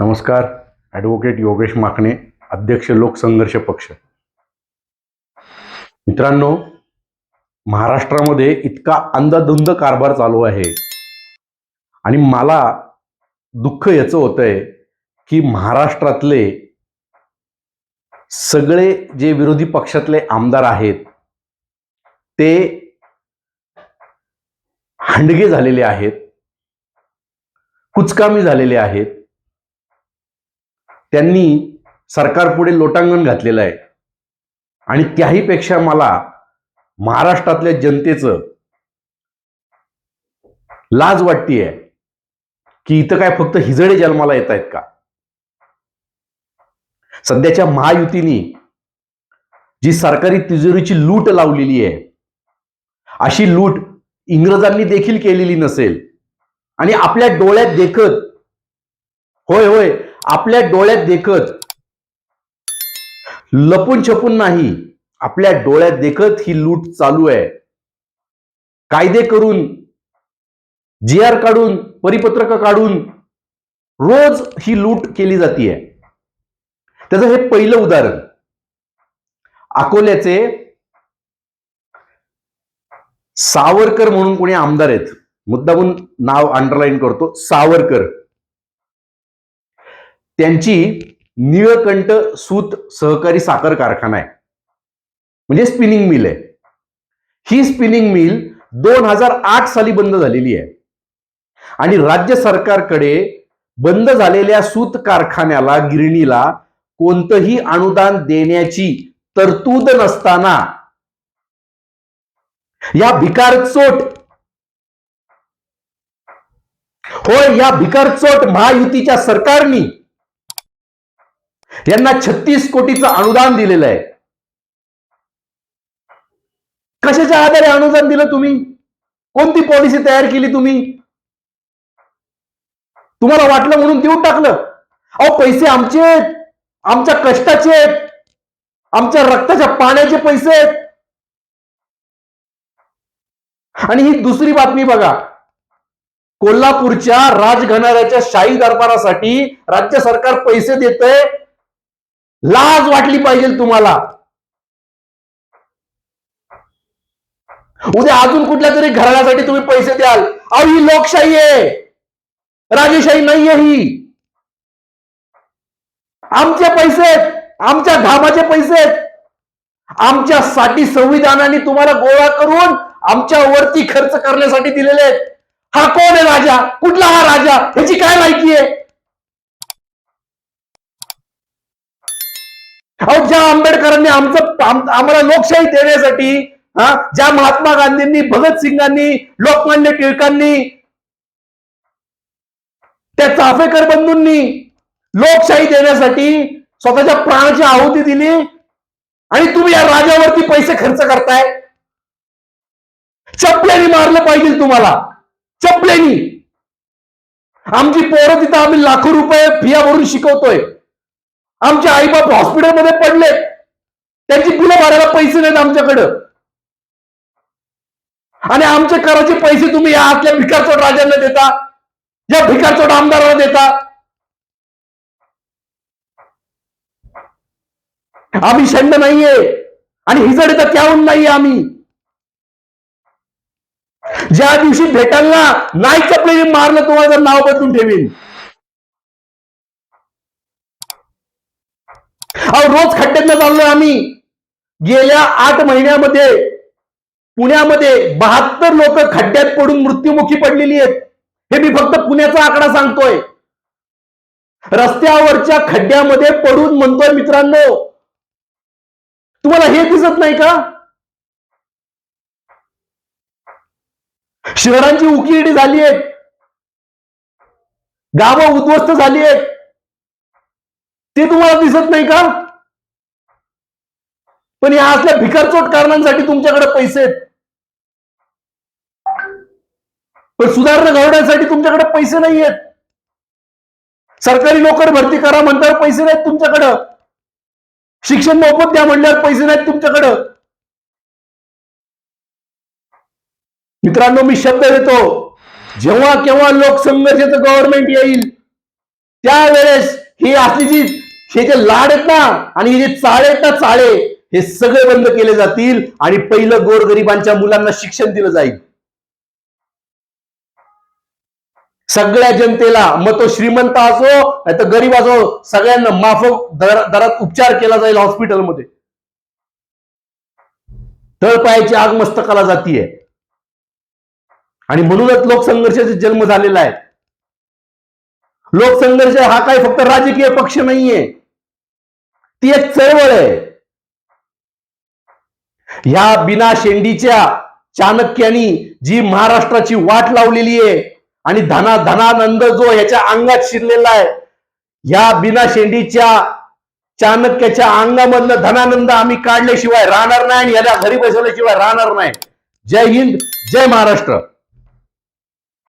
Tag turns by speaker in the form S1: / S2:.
S1: नमस्कार ॲडव्होकेट योगेश माकणे अध्यक्ष लोकसंघर्ष पक्ष. मित्रांनो महाराष्ट्रामध्ये इतका अंधाधुंद कारभार चालू आहे. आणि मला दुःख याचं होतंय की महाराष्ट्रातले सगळे जे विरोधी पक्षातले आमदार आहेत ते हंडगे झालेले आहेत कुचकामी झालेले आहेत. त्यांनी सरकारपुढे लोटांगण घातलेलं आहे. आणि त्याहीपेक्षा मला महाराष्ट्रातल्या जनतेचं लाज वाटतीये की इथं काय फक्त हिजडे जन्माला येत आहेत का? सध्याच्या महायुतीनी जी सरकारी तिजोरीची लूट लावलेली आहे अशी लूट इंग्रजांनी देखील केलेली नसेल आणि आपल्या डोळ्यात देखत होय होय आपल्या डोळ्यात देखत. लपून छपून नाही आपल्या डोळ्यात देखत ही लूट चालू आहे. कायदे करून जी आर काढून परिपत्रक काढून रोज ही लूट केली जाते त्याचं हे पहिलं उदाहरण. अकोल्याचे सावरकर म्हणून कोणी आमदार आहेत. मुद्दामून नाव अंडरलाईन करतो सावरकर. त्यांची निळकंठ सूत सहकारी साखर कारखाना आहे. म्हणजे स्पिनिंग मिल आहे. ही स्पिनिंग मिल दोन हजार आठ साली बंद झालेली आहे. आणि राज्य सरकारकडे बंद झालेल्या सूत कारखान्याला गिरणीला कोणतंही अनुदान देण्याची तरतूद नसताना या भिकारचोट होय या भिकारचोट महायुतीच्या सरकारनी यांना छत्तीस कोटीचं अनुदान दिलेलं आहे. कशाच्या आधारे अनुदान दिलं तुम्ही? कोणती पॉलिसी तयार केली तुम्ही? तुम्हाला वाटलं म्हणून देऊन टाकलं. अहो पैसे आमचे आहेत. आमच्या कष्टाचे आहेत. आमच्या रक्ताच्या पाण्याचे पैसे आहेत. आणि ही दुसरी बातमी बघा. कोल्हापूरच्या राजघराण्याच्या शाही दरबारासाठी राज्य सरकार पैसे देतंय. लाज वाटली पाहिजे तुम्हाला. उद्या अजून कुठल्या तरी घराण्यासाठी तुम्ही पैसे द्याल. अहो ही लोकशाही आहे. राजेशाही नाहीये ही. आमचे पैसे आहेत. आमच्या घामाचे पैसे आहेत. आमच्यासाठी संविधानाने तुम्हाला गोळा करून आमच्या वरती खर्च करण्यासाठी दिलेले आहेत. हा कोण आहे राजा? कुठला हा राजा? ह्याची काय माहिती आहे? अहो ज्या आंबेडकरांनी आमचं आम्हाला लोकशाही देण्यासाठी हा ज्या महात्मा गांधींनी भगतसिंगांनी लोकमान्य टिळकांनी त्या चाफेकर बंधूंनी लोकशाही देण्यासाठी स्वतःच्या प्राणाची आहुती दिली आणि तुम्ही या राजावरती पैसे खर्च करताय. चपल्यानी मारलं पाहिजे तुम्हाला. चपल्यानी आमची पोरं तिथं आम्ही लाखो रुपये फिया भरून शिकवतोय. आमचे आईबाप हॉस्पिटलमध्ये पडले. त्यांची बिलं भरायला पैसे नाहीत आमच्याकडं. आणि आमचे कराचे पैसे तुम्ही या आतल्या भिकारचोट राजांना देता या भिकारचोट आमदाराला देता. आम्ही शंड नाहीये आणि हिजड तर त्याहून नाहीये आम्ही. ज्या दिवशी भेटाल ना नाही चपले मारलं तुम्हाला तर नाव बदलून ठेवीन. अहो रोज खड्ड्यातनं चाललोय आम्ही. गेल्या आठ महिन्यामध्ये पुण्यामध्ये बहात्तर लोक खड्ड्यात पडून मृत्युमुखी पडलेली आहेत. हे मी फक्त पुण्याचा आकडा सांगतोय. रस्त्यावरच्या खड्ड्यामध्ये पडून म्हणतोय मित्रांनो तुम्हाला हे दिसत नाही का? शहरांची उकिरडी झाली आहेत. गावं उद्ध्वस्त झाली आहेत. ते तुम्हाला दिसत नाही का? पण या असल्या भिकारचोट कारणांसाठी तुमच्याकडे पैसे आहेत. पण सुधारणा घडवण्यासाठी तुमच्याकडे पैसे नाही आहेत. सरकारी नोकर भरती करा म्हणल्यावर पैसे नाहीत तुमच्याकडं. शिक्षण मोफत द्या म्हणल्यावर पैसे नाहीत तुमच्याकडं. मित्रांनो मी शब्द देतो. जेव्हा केव्हा लोकसंघर्षाचं गव्हर्नमेंट येईल त्यावेळेस ही असली जी हे जे लाड आहेत ना आणि हे जे चाळे आहेत ना चाळे हे सगळे बंद केले जातील आणि पहिलं गोरगरिबांच्या मुलांना शिक्षण दिलं जाईल. सगळ्या जनतेला मग तो श्रीमंत असो नाही तर गरीब असो सगळ्यांना माफक दर- दरात उपचार केला जाईल हॉस्पिटलमध्ये. तळपायाची आग मस्तकाला जातीये. आणि म्हणूनच लोकसंघर्षाचा जन्म झालेला आहे. लोकसंघर्ष हा काही फक्त राजकीय पक्ष नाहीये. ती एक चळवळ आहे. ह्या बिना शेंडीच्या चाणक्यानी जी महाराष्ट्राची वाट लावलेली आहे आणि धना धनानंद जो ह्याच्या अंगात शिरलेला आहे ह्या बिना शेंडीच्या चाणक्याच्या अंगामधलं धनानंद आम्ही काढल्याशिवाय राहणार नाही आणि याला घरी बसवल्याशिवाय राहणार नाही. जय हिंद जय महाराष्ट्र.